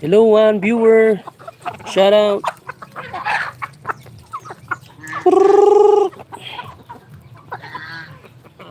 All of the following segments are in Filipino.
Hello, one viewer. Shout out.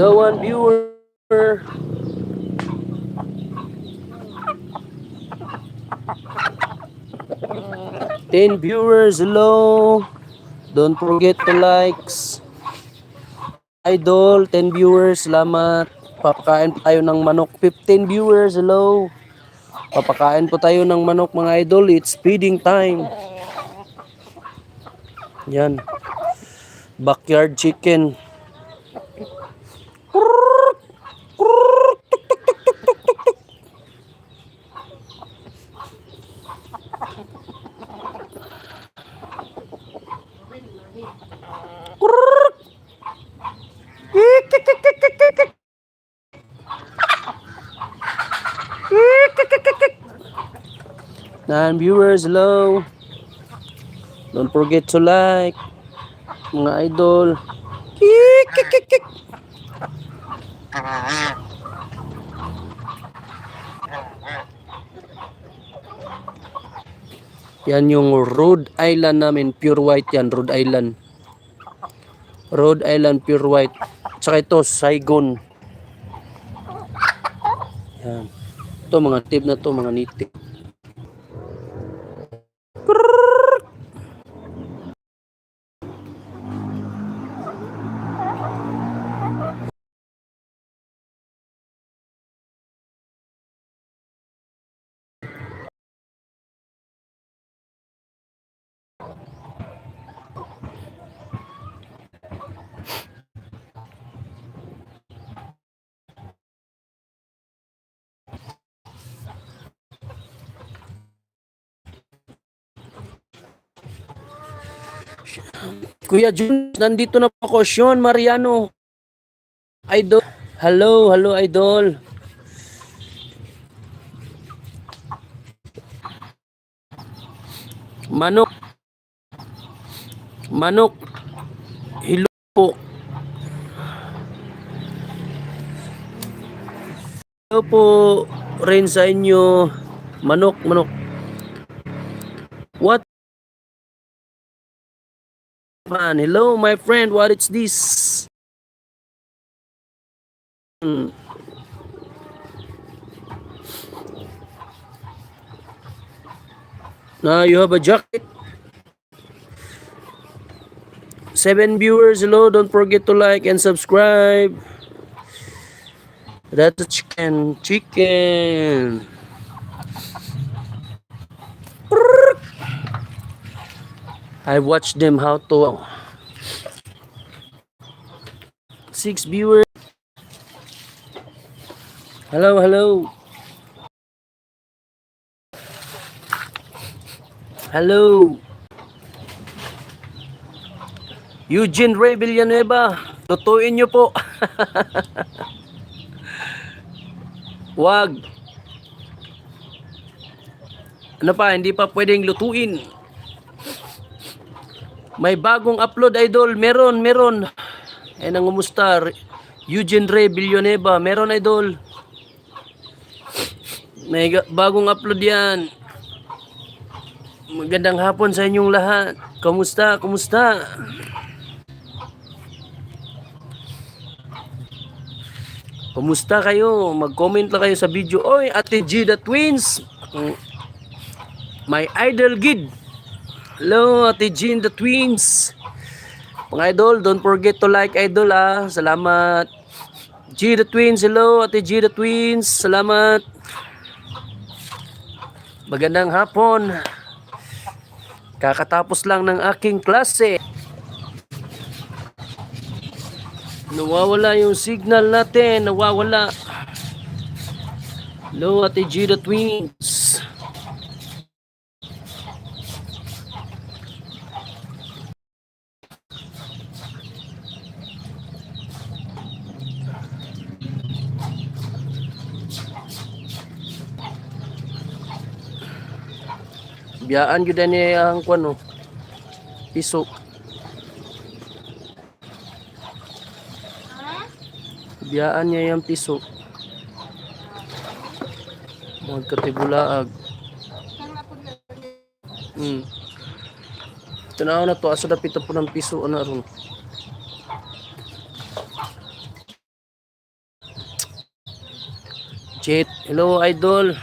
Hello, one viewer. Ten viewers, hello. Don't forget to likes. Idol, 10 viewers, salamat. Papakain po tayo ng manok. 15 viewers, hello. Papakain po tayo ng manok mga idol. It's feeding time. Yan. Backyard chicken. Nine viewers, hello. Don't forget to like. Mga idol. Kik, kik, kik, kik. Yan yung Rhode Island namin. Pure white yan. Rhode Island. Rhode Island pure white. Tsaka ito, Saigon. Yan. Ito mga tip na to, mga nitik. Kuya Jun, nandito na po ako. Sean Mariano. Idol. Hello, hello, idol. Manok. Manok. Hello po. Hello po rin sa inyo. Manok, manok. Man? Hello, my friend. What is this? Hmm. Now you have a jacket. Seven viewers, hello. Don't forget to like and subscribe. That's a chicken. Chicken. I watched them how to six viewers. Hello, hello. Hello. Eugene Ray Villanueva, tutuin niyo po. Wag. Ano pa, hindi pa pwedeng lutuin. May bagong upload, idol. Meron, meron. Eh, nangumusta. Eugene Ray Villanueva. Meron, idol. May bagong upload yan. Magandang hapon sa inyong lahat. Kumusta? Kumusta? Kumusta kayo? Mag-comment lang kayo sa video. Oy, Ate G Twins. Mm. My idol gid. Hello, Ate G the Twins. Mga idol, don't forget to like idol ah. Salamat. G the Twins, hello. Ate G the Twins, salamat. Magandang hapon. Kakatapos lang ng aking klase. Nawawala yung signal natin. Nawawala. Hello, Ate G the Twins. Biyaan gyud ni ang kuan no. Piso. Biyaan niya yung piso. Magkatibulaag. Hmm. Tanaw na to asa dapit po ng piso ana ron. Jet, hello idol.